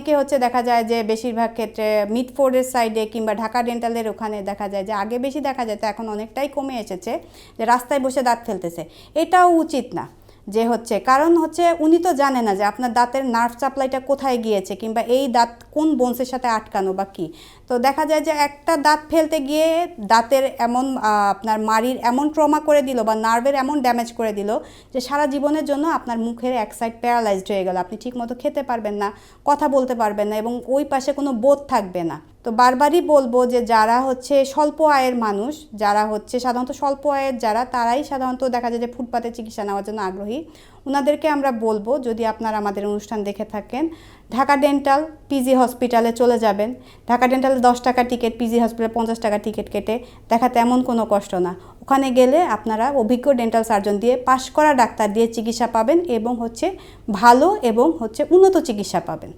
অনেকে হচ্ছে দেখা যায় যে বেশিরভাগ ক্ষেত্রে মিডফোর্ডের সাইডে কিংবা ঢাকা ডেন্টালের ওখানে দেখা যায় যে আগে বেশি দেখা যেত, এখন অনেকটাই কমে এসেছে যে রাস্তায় বসে দাঁত ফেলতেছে। এটাও উচিত না যে হচ্ছে, কারণ হচ্ছে উনি তো জানে না যে আপনার দাঁতের নার্ভ সাপ্লাইটা কোথায় গিয়েছে কিংবা এই দাঁত কোন বোনসের সাথে আটকানো বা কী? তো দেখা যায় যে একটা দাঁত ফেলতে গিয়ে দাঁতের এমন আপনার মাড়ির এমন ট্রমা করে দিল বা নার্ভের এমন ড্যামেজ করে দিল যে সারা জীবনের জন্য আপনার মুখের এক সাইড প্যারালাইজড হয়ে গেল। আপনি ঠিকমতো খেতে পারবেন না, কথা বলতে পারবেন না এবং ওই পাশে কোনো বোধ থাকবে না। তো বারবারই বলব যে যারা হচ্ছে স্বল্প আয়ের মানুষ, যারা হচ্ছে সাধারণত স্বল্প আয়ের যারা, তারাই সাধারণত দেখা যায় যে ফুটপাতে চিকিৎসা নেওয়ার জন্য আগ্রহী। ওনাদেরকে আমরা বলব যদি আপনারা আমাদের অনুষ্ঠান দেখে থাকেন, ঢাকা ডেন্টাল পিজি হসপিটালে চলে যাবেন। ঢাকা ডেন্টালে দশ টাকা টিকিট পিজি হসপিটালে পঞ্চাশ টাকা টিকিট কেটে দেখা তেমন কোনো কষ্ট না। ওখানে গেলে আপনারা অভিজ্ঞ ডেন্টাল সার্জন দিয়ে পাশ করা ডাক্তার দিয়ে চিকিৎসা পাবেন এবং হচ্ছে ভালো এবং হচ্ছে উন্নত চিকিৎসা পাবেন।